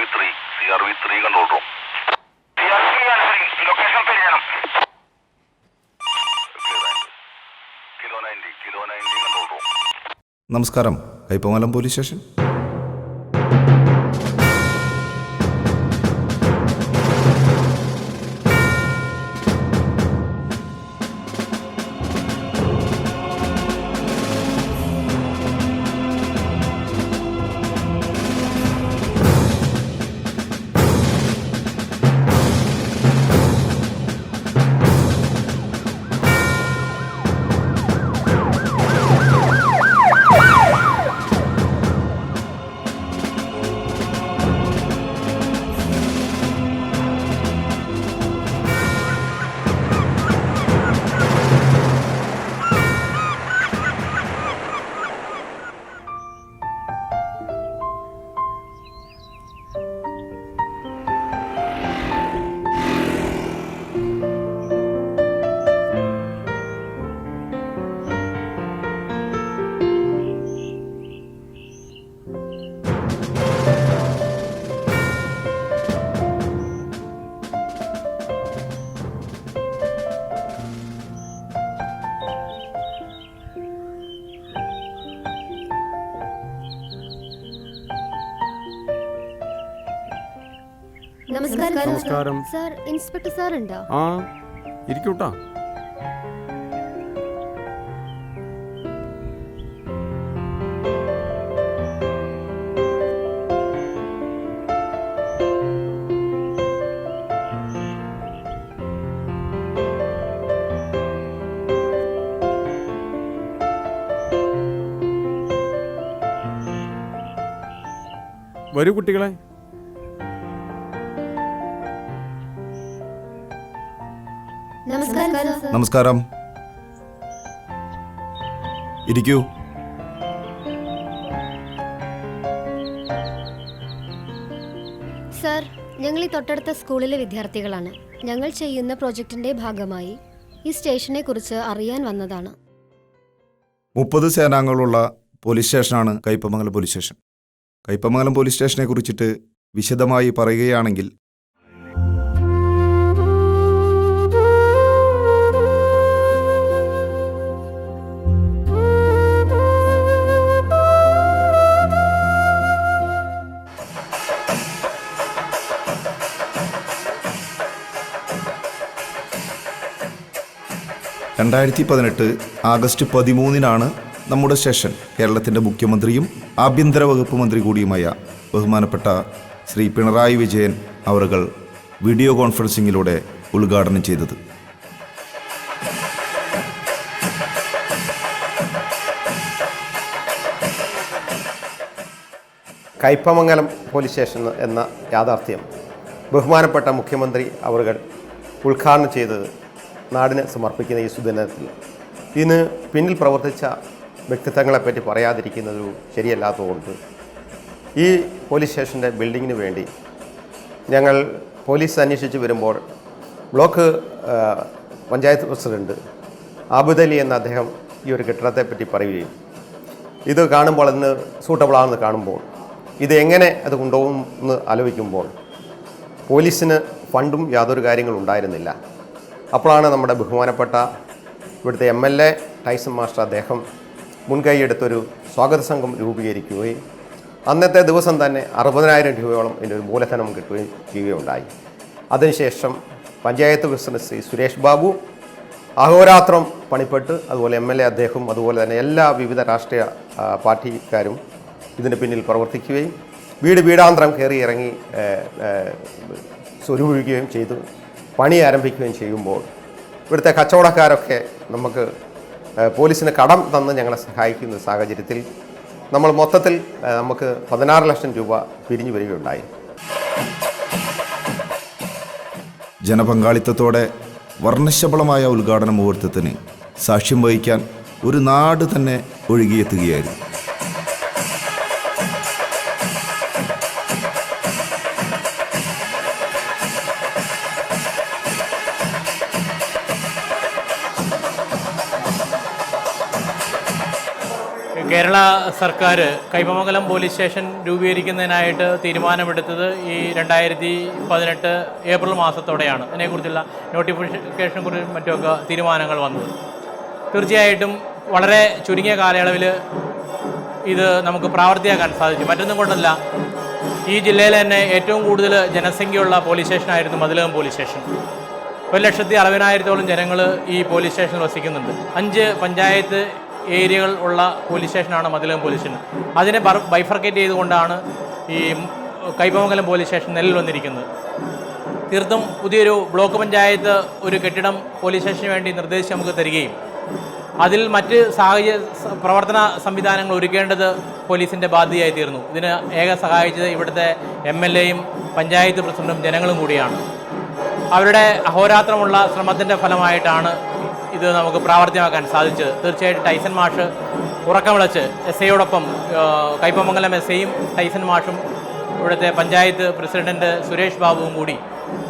V three C R V three control room നമസ്കാരം. Kaipamangalam police station. നമസ്കാരം. Sir inspector sir ഉണ്ടോ? ആ ഇരിക്കൂട്ടാ. വരൂ കുട്ടികളെ. നമസ്കാരം. ഇരിക്കൂ. സർ ഞങ്ങൾ ഈ തൊട്ടടുത്ത സ്കൂളിലെ വിദ്യാർത്ഥികളാണ്. ഞങ്ങൾ ചെയ്യുന്ന പ്രോജക്റ്റിന്റെ ഭാഗമായി ഈ സ്റ്റേഷനെ കുറിച്ച് അറിയാൻ വന്നതാണ്. മുപ്പത് സേനാംഗങ്ങളുള്ള പോലീസ് സ്റ്റേഷനാണ് Kaipamangalam police station. Kaipamangalam police സ്റ്റേഷനെ കുറിച്ചിട്ട് വിശദമായി പറയുകയാണെങ്കിൽ രണ്ടായിരത്തി പതിനെട്ട് ആഗസ്റ്റ് പതിമൂന്നിനാണ് നമ്മുടെ സെഷൻ. കേരളത്തിന്റെ മുഖ്യമന്ത്രിയും ആഭ്യന്തര വകുപ്പ് മന്ത്രി കൂടിയുമായ ബഹുമാനപ്പെട്ട ശ്രീ പിണറായി വിജയൻ അവറുകൾ വീഡിയോ കോൺഫറൻസിങ്ങിലൂടെ ഉദ്ഘാടനം ചെയ്തത്. കയ്പമംഗലം പോലീസ് സ്റ്റേഷൻ എന്ന യാഥാർത്ഥ്യം ബഹുമാനപ്പെട്ട മുഖ്യമന്ത്രി അവറുകൾ ഉദ്ഘാടനം ചെയ്തത് നാടിന് സമർപ്പിക്കുന്ന ഈ സുദിനത്തിൽ ഇതിന് പിന്നിൽ പ്രവർത്തിച്ച വ്യക്തിത്വങ്ങളെപ്പറ്റി പറയാതിരിക്കുന്നത് ശരിയല്ലാത്തതുകൊണ്ട് ഈ പോലീസ് സ്റ്റേഷന്റെ ബിൽഡിങ്ങിന് വേണ്ടി ഞങ്ങൾ പോലീസ് അന്വേഷിച്ച് വരുമ്പോൾ ബ്ലോക്ക് പഞ്ചായത്ത് പ്രസിഡന്റ് ആബുദലി എന്ന അദ്ദേഹം ഈ ഒരു കെട്ടിടത്തെപ്പറ്റി പറയുകയും ഇത് കാണുമ്പോൾ അതിന് സൂട്ടബിളാണെന്ന് കാണുമ്പോൾ ഇത് എങ്ങനെ അത് കൊണ്ടുപോകും എന്ന് ആലോചിക്കുമ്പോൾ പോലീസിന് ഫണ്ടും യാതൊരു കാര്യങ്ങളും ഉണ്ടായിരുന്നില്ല. അപ്പോഴാണ് നമ്മുടെ ബഹുമാനപ്പെട്ട ഇവിടുത്തെ M L A Tyson master അദ്ദേഹം മുൻകൈയെടുത്തൊരു സ്വാഗത സംഘം രൂപീകരിക്കുകയും അന്നത്തെ ദിവസം തന്നെ അറുപതിനായിരം രൂപയോളം ഇതിന്റെ ഒരു മൂലധനം കിട്ടുകയും ചെയ്യുകയുണ്ടായി. അതിനുശേഷം പഞ്ചായത്ത് പ്രസിഡന്റ് ശ്രീ സുരേഷ് ബാബു അഹോരാത്രം പണിപ്പെട്ട് അതുപോലെ എം എൽ എ അദ്ദേഹം അതുപോലെ തന്നെ എല്ലാ വിവിധ രാഷ്ട്രീയ പാർട്ടിക്കാരും ഇതിന് പിന്നിൽ പ്രവർത്തിക്കുകയും വീട് വീടാന്തരം കയറി ഇറങ്ങി സ്വരൂപിക്കുകയും ചെയ്തു. പണി ആരംഭിക്കുകയും ചെയ്യുമ്പോൾ ഇവിടുത്തെ കച്ചവടക്കാരൊക്കെ നമുക്ക് പോലീസിന് കടം തന്ന് ഞങ്ങളെ സഹായിക്കുന്ന സാഹചര്യത്തിൽ നമ്മൾ മൊത്തത്തിൽ നമുക്ക് പതിനാറ് ലക്ഷം രൂപ പിരിഞ്ഞു വരികയുണ്ടായി. ജനപങ്കാളിത്തത്തോടെ വർണശബളമായ ഉദ്ഘാടന മുഹൂർത്തത്തിന് സാക്ഷ്യം വഹിക്കാൻ ഒരു നാട് തന്നെ ഒഴുകിയെത്തുകയായിരുന്നു. കേരള സർക്കാർ കൈപ്പമംഗലം പോലീസ് സ്റ്റേഷൻ രൂപീകരിക്കുന്നതിനായിട്ട് തീരുമാനമെടുത്തത് ഈ രണ്ടായിരത്തി പതിനെട്ട് ഏപ്രിൽ മാസത്തോടെയാണ്. അതിനെക്കുറിച്ചുള്ള നോട്ടിഫിക്കേഷനെ കുറിച്ചും മറ്റുമൊക്കെ തീരുമാനങ്ങൾ വന്നത്. തീർച്ചയായിട്ടും വളരെ ചുരുങ്ങിയ കാലയളവിൽ ഇത് നമുക്ക് പ്രാവർത്തിയാക്കാൻ സാധിച്ചു. മറ്റൊന്നും കൊണ്ടല്ല ഈ ജില്ലയിൽ തന്നെ ഏറ്റവും കൂടുതൽ ജനസംഖ്യയുള്ള പോലീസ് സ്റ്റേഷനായിരുന്നു മതിലകം പോലീസ് സ്റ്റേഷൻ. ഒരു ലക്ഷത്തി അറുപതിനായിരത്തോളം ജനങ്ങൾ ഈ പോലീസ് സ്റ്റേഷനിൽ വസിക്കുന്നുണ്ട്. അഞ്ച് പഞ്ചായത്ത് ഏരിയകൾ ഉള്ള പോലീസ് സ്റ്റേഷനാണ് മതിലകം പോലീസ് സ്റ്റേഷൻ. അതിനെ ബൈഫർക്കേറ്റ് ചെയ്തുകൊണ്ടാണ് ഈ കൈപ്പമംഗലം പോലീസ് സ്റ്റേഷൻ നിലവിൽ വന്നിരിക്കുന്നത്. തീർത്തും പുതിയൊരു ബ്ലോക്ക് പഞ്ചായത്ത് ഒരു കെട്ടിടം പോലീസ് സ്റ്റേഷന് വേണ്ടി നിർദ്ദേശിച്ച് നമുക്ക് തരികയും അതിൽ മറ്റ് സാഹചര്യ പ്രവർത്തന സംവിധാനങ്ങൾ ഒരുക്കേണ്ടത് പോലീസിന്റെ ബാധ്യതയായി തീർന്നു. ഇതിന് ഏക സഹായിച്ചത് ഇവിടുത്തെ എം എൽ എയും പഞ്ചായത്ത് പ്രസിഡന്റും ജനങ്ങളും കൂടിയാണ്. അവരുടെ അഹോരാത്രമുള്ള ശ്രമത്തിന്റെ ഫലമായിട്ടാണ് ഇത് നമുക്ക് പ്രാവർത്തികമാക്കാൻ സാധിച്ചത് തീർച്ചയായിട്ടും ടൈസൺ മാഷ് ഉറക്കമിളച്ച് എസ് ഐയോടൊപ്പം കൈപ്പമംഗലം എസ് ഐയും ടൈസൺ മാഷും ഇവിടുത്തെ പഞ്ചായത്ത് പ്രസിഡന്റ് സുരേഷ് ബാബുവും കൂടി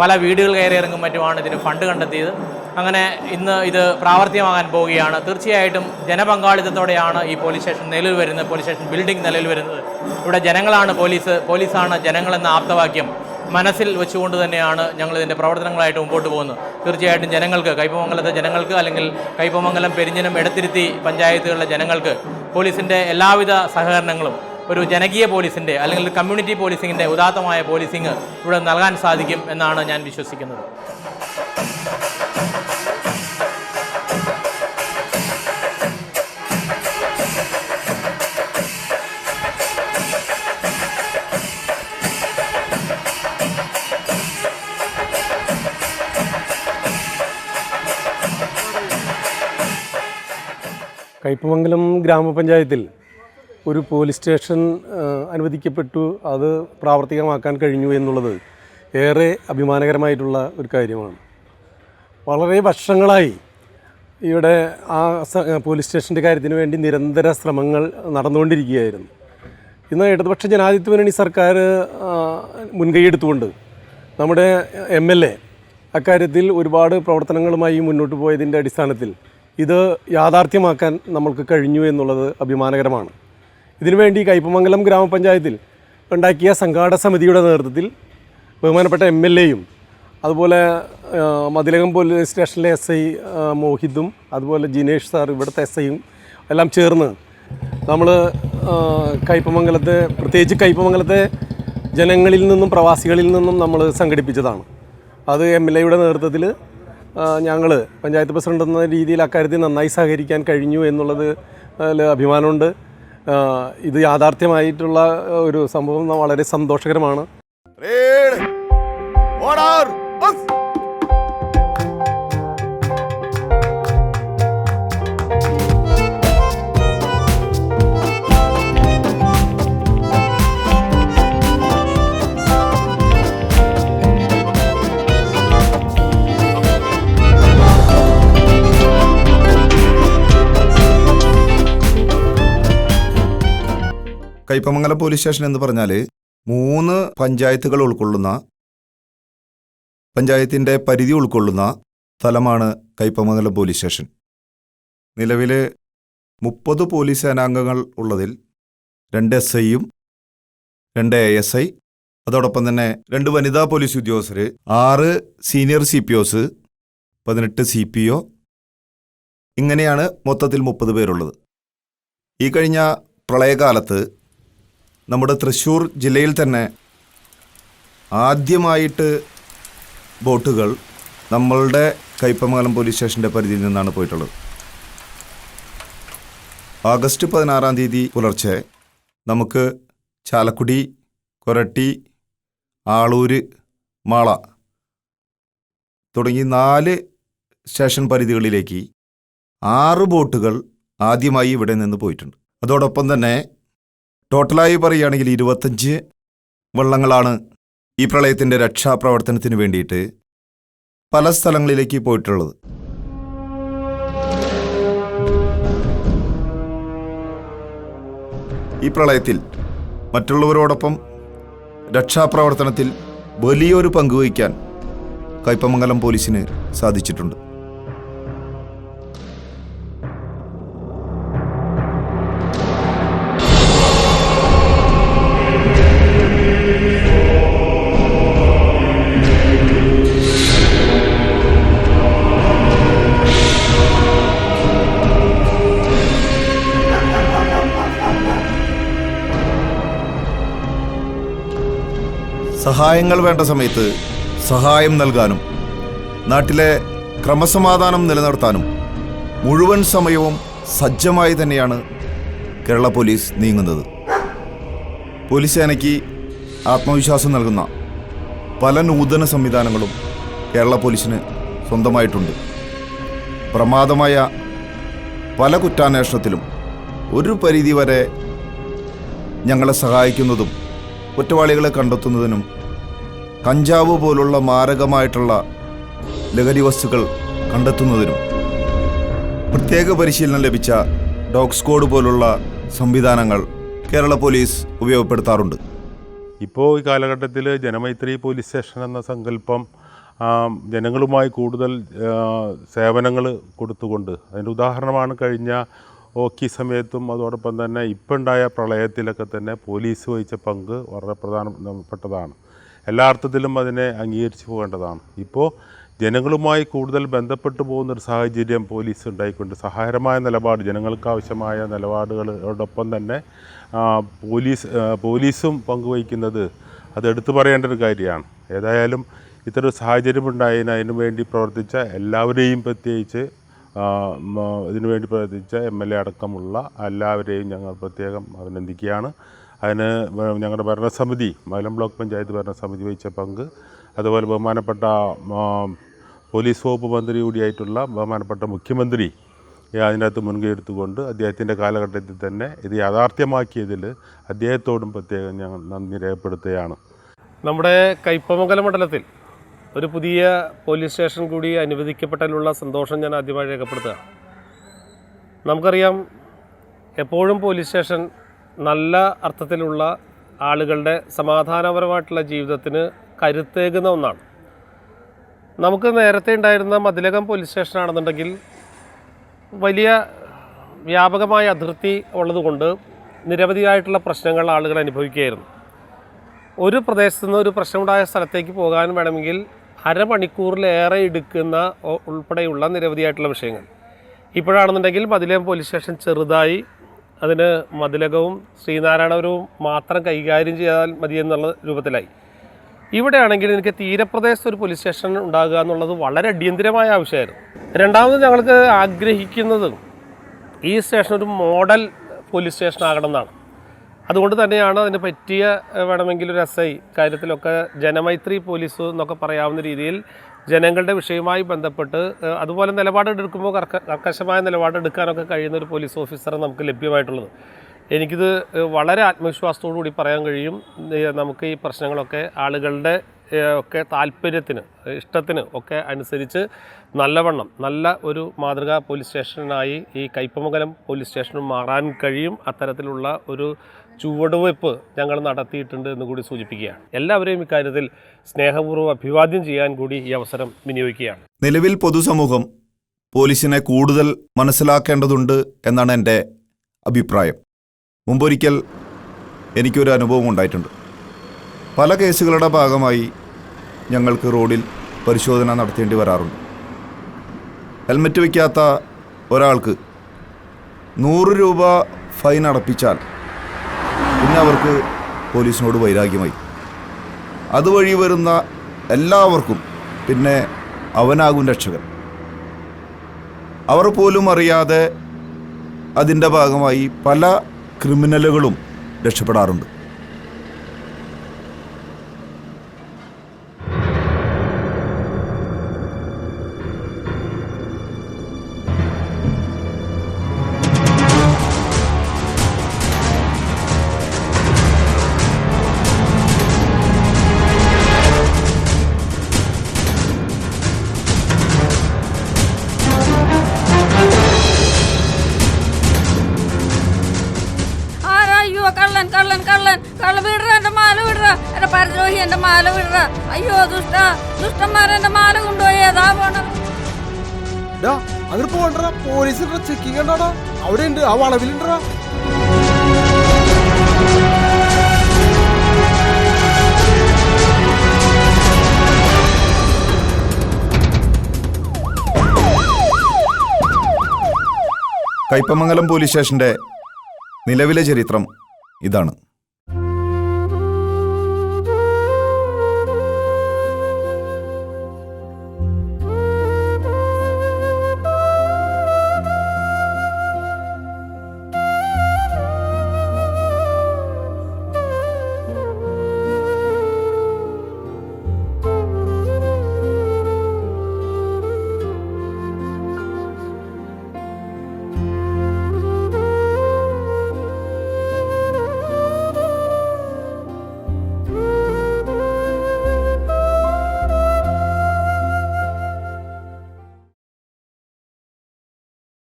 പല വീടുകൾ കയറിയിറങ്ങും മറ്റുമാണ് ഇതിന് ഫണ്ട് കണ്ടെത്തിയത്. അങ്ങനെ ഇന്ന് ഇത് പ്രാവർത്തികമാകാൻ പോവുകയാണ്. തീർച്ചയായിട്ടും ജനപങ്കാളിത്തത്തോടെയാണ് ഈ പോലീസ് സ്റ്റേഷൻ നിലവിൽ വരുന്നത്. പോലീസ് സ്റ്റേഷൻ ബിൽഡിംഗ് നിലവിൽ വരുന്നത്. ഇവിടെ ജനങ്ങളാണ് പോലീസ് പോലീസാണ് ജനങ്ങളെന്ന ആപ്തവാക്യം മനസ്സിൽ വെച്ചുകൊണ്ട് തന്നെയാണ് ഞങ്ങൾ ഇതിന്റെ പ്രവർത്തനങ്ങളായിട്ട് മുമ്പോട്ട് പോകുന്നത്. തീർച്ചയായിട്ടും ജനങ്ങൾക്ക് കൈപ്പമംഗലത്തെ ജനങ്ങൾക്ക് അല്ലെങ്കിൽ കൈപ്പമംഗലം പെരിഞ്ഞനം എടത്തിരുത്തി പഞ്ചായത്തുകളിലെ ജനങ്ങൾക്ക് പോലീസിന്റെ എല്ലാവിധ സഹകരണങ്ങളും ഒരു ജനകീയ പോലീസിന്റെ അല്ലെങ്കിൽ കമ്മ്യൂണിറ്റി പോലീസിങ്ങിന്റെ ഉദാത്തമായ പോലീസിങ് ഇവിടെ നൽകാൻ സാധിക്കും എന്നാണ് ഞാൻ വിശ്വസിക്കുന്നത്. കയ്പമംഗലം ഗ്രാമപഞ്ചായത്തിൽ ഒരു പോലീസ് സ്റ്റേഷൻ അനുവദിക്കപ്പെട്ടു. അത് പ്രാവർത്തികമാക്കാൻ കഴിഞ്ഞു എന്നുള്ളത് ഏറെ അഭിമാനകരമായിട്ടുള്ള ഒരു കാര്യമാണ്. വളരെ വർഷങ്ങളായി ഇവിടെ ആ പോലീസ് സ്റ്റേഷന്റെ കാര്യത്തിന് വേണ്ടി നിരന്തര ശ്രമങ്ങൾ നടന്നുകൊണ്ടിരിക്കുകയായിരുന്നു. ഇന്ന് ഇടതുപക്ഷ ജനാധിപത്യ മുന്നണി സർക്കാർ മുൻകൈ മുൻകൈയെടുത്തുകൊണ്ട് നമ്മുടെ എം എൽ എ അക്കാര്യത്തിൽ ഒരുപാട് പ്രവർത്തനങ്ങളുമായി മുന്നോട്ട് പോയതിന്റെ അടിസ്ഥാനത്തിൽ ഇത് യാഥാർത്ഥ്യമാക്കാൻ നമ്മൾക്ക് കഴിഞ്ഞു എന്നുള്ളത് അഭിമാനകരമാണ്. ഇതിനുവേണ്ടി കയ്പമംഗലം ഗ്രാമപഞ്ചായത്തിൽ ഉണ്ടാക്കിയ സംഘാടക സമിതിയുടെ നേതൃത്വത്തിൽ ബഹുമാനപ്പെട്ട എം എൽ എയും അതുപോലെ മതിലകം പോലീസ് സ്റ്റേഷനിലെ എസ് ഐ മോഹിതും അതുപോലെ ജിനേഷ് സാർ ഇവിടുത്തെ എസ് ഐയും എല്ലാം ചേർന്ന് നമ്മൾ കയ്പമംഗലത്തെ പ്രത്യേകിച്ച് കയ്പമംഗലത്തെ ജനങ്ങളിൽ നിന്നും പ്രവാസികളിൽ നിന്നും നമ്മൾ സംഘടിപ്പിച്ചതാണ്. അത് എം എൽ എയുടെ നേതൃത്വത്തിൽ ഞങ്ങൾ പഞ്ചായത്ത് പ്രസിഡന്റ് എന്ന രീതിയിൽ അക്കാര്യത്തിൽ നന്നായി സഹകരിക്കാൻ കഴിഞ്ഞു എന്നുള്ളത് അഭിമാനമുണ്ട്. ഇത് യാഥാർത്ഥ്യമായിട്ടുള്ള ഒരു സംഭവം വളരെ സന്തോഷകരമാണ്. കയ്പമംഗലം പോലീസ് സ്റ്റേഷൻ എന്ന് പറഞ്ഞാൽ മൂന്ന് പഞ്ചായത്തുകൾ ഉൾക്കൊള്ളുന്ന പഞ്ചായത്തിന്റെ പരിധി ഉൾക്കൊള്ളുന്ന സ്ഥലമാണ് കൈപ്പമംഗലം പോലീസ് സ്റ്റേഷൻ. നിലവിൽ മുപ്പത് പോലീസ് സേനാംഗങ്ങൾ ഉള്ളതിൽ രണ്ട് എസ് ഐയും രണ്ട് എ എസ് ഐ അതോടൊപ്പം തന്നെ രണ്ട് വനിതാ പോലീസ് ഉദ്യോഗസ്ഥർ ആറ് സീനിയർ സി പി ഒസ് പതിനെട്ട് സി പി ഒ ഇങ്ങനെയാണ് മൊത്തത്തിൽ മുപ്പത് പേരുള്ളത്. ഈ കഴിഞ്ഞ പ്രളയകാലത്ത് നമ്മുടെ തൃശ്ശൂർ ജില്ലയിൽ തന്നെ ആദ്യമായിട്ട് ബോട്ടുകൾ നമ്മളുടെ കയ്പമംഗലം പോലീസ് സ്റ്റേഷന്റെ പരിധിയിൽ നിന്നാണ് പോയിട്ടുള്ളത്. ആഗസ്റ്റ് പതിനാറാം തീയതി പുലർച്ചെ നമുക്ക് ചാലക്കുടി കൊരട്ടി ആളൂർ മാള തുടങ്ങി നാല് സ്റ്റേഷൻ പരിധികളിലേക്ക് ആറ് ബോട്ടുകൾ ആദ്യമായി ഇവിടെ നിന്ന് പോയിട്ടുണ്ട്. അതോടൊപ്പം തന്നെ ടോട്ടലായി പറയുകയാണെങ്കിൽ ഇരുപത്തഞ്ച് വള്ളങ്ങളാണ് ഈ പ്രളയത്തിന്റെ രക്ഷാപ്രവർത്തനത്തിന് വേണ്ടിയിട്ട് പല സ്ഥലങ്ങളിലേക്ക് പോയിട്ടുള്ളത്. ഈ പ്രളയത്തിൽ മറ്റുള്ളവരോടൊപ്പം രക്ഷാപ്രവർത്തനത്തിൽ വലിയൊരു പങ്കുവഹിക്കാൻ കൈപ്പമംഗലം പോലീസിന് സാധിച്ചിട്ടുണ്ട്. സഹായങ്ങൾ വേണ്ട സമയത്ത് സഹായം നൽകാനും നാട്ടിലെ ക്രമസമാധാനം നിലനിർത്താനും മുഴുവൻ സമയവും സജ്ജമായി തന്നെയാണ് കേരള പോലീസ് നീങ്ങുന്നത്. പോലീസ് സേനയ്ക്ക് ആത്മവിശ്വാസം നൽകുന്ന പല നൂതന സംവിധാനങ്ങളും കേരള പോലീസിന് സ്വന്തമായിട്ടുണ്ട്. പ്രമാദമായ പല കുറ്റാന്വേഷണത്തിലും ഒരു പരിധി വരെ ഞങ്ങളെ സഹായിക്കുന്നതും കുറ്റവാളികളെ കണ്ടെത്തുന്നതിനും കഞ്ചാവ് പോലുള്ള മാരകമായിട്ടുള്ള ലഹരി വസ്തുക്കൾ കണ്ടെത്തുന്നതിനും പ്രത്യേക പരിശീലനം ലഭിച്ച ഡോഗ് സ്ക്വാഡ് പോലുള്ള സംവിധാനങ്ങൾ കേരള പോലീസ് ഉപയോഗപ്പെടുത്താറുണ്ട്. ഇപ്പോൾ ഈ കാലഘട്ടത്തിൽ ജനമൈത്രി പോലീസ് സ്റ്റേഷൻ എന്ന സങ്കല്പം ജനങ്ങളുമായി കൂടുതൽ സേവനങ്ങൾ കൊടുത്തുകൊണ്ട് അതിന്റെ ഉദാഹരണമാണ് കഴിഞ്ഞ ഓക്കി സമയത്തും അതോടൊപ്പം തന്നെ ഇപ്പം ഉണ്ടായ പ്രളയത്തിലൊക്കെ തന്നെ പോലീസ് വഹിച്ച പങ്ക് വളരെ പ്രധാനപ്പെട്ടതാണ്. എല്ലാ അർത്ഥത്തിലും അതിനെ അംഗീകരിച്ചു പോകേണ്ടതാണ്. ഇപ്പോൾ ജനങ്ങളുമായി കൂടുതൽ ബന്ധപ്പെട്ടു പോകുന്നൊരു സാഹചര്യം പോലീസ് ഉണ്ടായിക്കൊണ്ട് സഹായകരമായ നിലപാട് ജനങ്ങൾക്ക് ആവശ്യമായ നിലപാടുകളോടൊപ്പം തന്നെ പോലീസ് പോലീസും പങ്കുവഹിക്കുന്നത് അത് എടുത്തു പറയേണ്ട ഒരു കാര്യമാണ്. ഏതായാലും ഇത്തരം സാഹചര്യം ഉണ്ടായതിന് അതിനു വേണ്ടി പ്രവർത്തിച്ച എല്ലാവരെയും പ്രത്യേകിച്ച് ഇതിനുവേണ്ടി ഇതിനു വേണ്ടി പ്രവർത്തിച്ച എം എൽ എ അടക്കമുള്ള എല്ലാവരെയും ഞങ്ങൾ പ്രത്യേകം അഭിനന്ദിക്കുകയാണ്. അതിന് ഞങ്ങളുടെ ഭരണസമിതി മലം ബ്ലോക്ക് പഞ്ചായത്ത് ഭരണസമിതി വഹിച്ച പങ്ക്. അതുപോലെ ബഹുമാനപ്പെട്ട പോലീസ് വകുപ്പ് മന്ത്രി കൂടിയായിട്ടുള്ള ബഹുമാനപ്പെട്ട മുഖ്യമന്ത്രി അതിനകത്ത് മുൻകൈ എടുത്തുകൊണ്ട് അദ്ദേഹത്തിന്റെ കാലഘട്ടത്തിൽ തന്നെ ഇത് യാഥാർത്ഥ്യമാക്കിയതിൽ അദ്ദേഹത്തോടും പ്രത്യേകം ഞങ്ങൾ നന്ദി രേഖപ്പെടുത്തുകയാണ്. നമ്മുടെ കൈപ്പമംഗലം മണ്ഡലത്തിൽ ഒരു പുതിയ പോലീസ് സ്റ്റേഷൻ കൂടി അനുവദിക്കപ്പെട്ടതിലുള്ള സന്തോഷം ഞാൻ ആദ്യമായി രേഖപ്പെടുത്തുക. നമുക്കറിയാം എപ്പോഴും പോലീസ് സ്റ്റേഷൻ നല്ല അർത്ഥത്തിലുള്ള ആളുകളുടെ സമാധാനപരമായിട്ടുള്ള ജീവിതത്തിന് കരുത്തേകുന്ന ഒന്നാണ്. നമുക്ക് നേരത്തെ ഉണ്ടായിരുന്ന മതിലകം പോലീസ് സ്റ്റേഷനാണെന്നുണ്ടെങ്കിൽ വലിയ വ്യാപകമായ അതിർത്തി ഉള്ളതുകൊണ്ട് നിരവധിയായിട്ടുള്ള പ്രശ്നങ്ങൾ ആളുകൾ അനുഭവിക്കുകയായിരുന്നു. ഒരു പ്രദേശത്തു നിന്ന് ഒരു പ്രശ്നമുണ്ടായ സ്ഥലത്തേക്ക് പോകാൻ വേണമെങ്കിൽ അരമണിക്കൂറിലേറെ എടുക്കുന്ന ഉൾപ്പെടെയുള്ള നിരവധിയായിട്ടുള്ള വിഷയങ്ങൾ. ഇപ്പോഴാണെന്നുണ്ടെങ്കിൽ മതിലകം പോലീസ് സ്റ്റേഷൻ ചെറുതായി അതിന് മതിലകവും ശ്രീനാരായണപുരവും മാത്രം കൈകാര്യം ചെയ്താൽ മതി എന്നുള്ള രൂപത്തിലായി. ഇവിടെയാണെങ്കിൽ എനിക്ക് തീരപ്രദേശത്ത് ഒരു പോലീസ് സ്റ്റേഷൻ ഉണ്ടാകുക എന്നുള്ളത് വളരെ അടിയന്തിരമായ ആവശ്യമായിരുന്നു. രണ്ടാമത് ഞങ്ങൾക്ക് ആഗ്രഹിക്കുന്നത് ഈ സ്റ്റേഷൻ ഒരു മോഡൽ പോലീസ് സ്റ്റേഷൻ ആകണം എന്നാണ്. അതുകൊണ്ട് തന്നെയാണ് അതിന് പറ്റിയ വേണമെങ്കിൽ ഒരു എസ് ഐ കാര്യത്തിലൊക്കെ ജനമൈത്രി പോലീസ് എന്നൊക്കെ പറയാവുന്ന രീതിയിൽ ജനങ്ങളുടെ വിഷയവുമായി ബന്ധപ്പെട്ട് അതുപോലെ നിലപാടെടുക്കുമ്പോൾ കർക്ക കർക്കശമായ നിലപാടെടുക്കാനൊക്കെ കഴിയുന്ന ഒരു പോലീസ് ഓഫീസറെ നമുക്ക് ലഭ്യമായിട്ടുള്ളത്. എനിക്കിത് വളരെ ആത്മവിശ്വാസത്തോടു കൂടി പറയാൻ കഴിയും. നമുക്ക് ഈ പ്രശ്നങ്ങളൊക്കെ ആളുകളുടെ ഒക്കെ താല്പര്യത്തിന് ഇഷ്ടത്തിന് ഒക്കെ അനുസരിച്ച് നല്ലവണ്ണം നല്ല ഒരു മാതൃകാ പോലീസ് സ്റ്റേഷനായി ഈ കയ്പമംഗലം പോലീസ് സ്റ്റേഷനും മാറാൻ കഴിയും അത്തരത്തിലുള്ള ഒരു ചുവടുവയ്പ് ഞങ്ങൾ നടത്തിയിട്ടുണ്ട് എന്ന് കൂടി സൂചിപ്പിക്കുകയാണ്. എല്ലാവരെയും ഇക്കാര്യത്തിൽ സ്നേഹപൂർവം അഭിവാദ്യം ചെയ്യാൻ കൂടി ഈ അവസരം വിനിയോഗിക്കുകയാണ്. നിലവിൽ പൊതുസമൂഹം പോലീസിനെ കൂടുതൽ മനസ്സിലാക്കേണ്ടതുണ്ട് എന്നാണ് എന്റെ അഭിപ്രായം. മുമ്പൊരിക്കൽ എനിക്കൊരു അനുഭവം ഉണ്ടായിട്ടുണ്ട്. പല കേസുകളുടെ ഭാഗമായി ഞങ്ങൾക്ക് റോഡിൽ പരിശോധന നടത്തേണ്ടി വരാറുണ്ട്. ഹെൽമറ്റ് വയ്ക്കാത്ത ഒരാൾക്ക് നൂറ് രൂപ ഫൈൻ അടപ്പിച്ചാൽ പിന്നെ അവർക്ക് പോലീസിനോട് വൈരാഗ്യമായി. അതുവഴി വരുന്ന എല്ലാവർക്കും പിന്നെ അവനാകും രക്ഷകൻ. അവർ പോലും അറിയാതെ അതിന്റെ ഭാഗമായി പല ക്രിമിനലുകളും രക്ഷപ്പെടാറുണ്ട്. പോകണ്ട പോലീസ് ചെക്കിങ് കണ്ടാടാ? അവിടെ ഉണ്ട് ആ വളവിലുണ്ടടാ. കൈപ്പമംഗലം പോലീസ് സ്റ്റേഷന്റെ നിലവിലെ ചരിത്രം ഇതാണ്.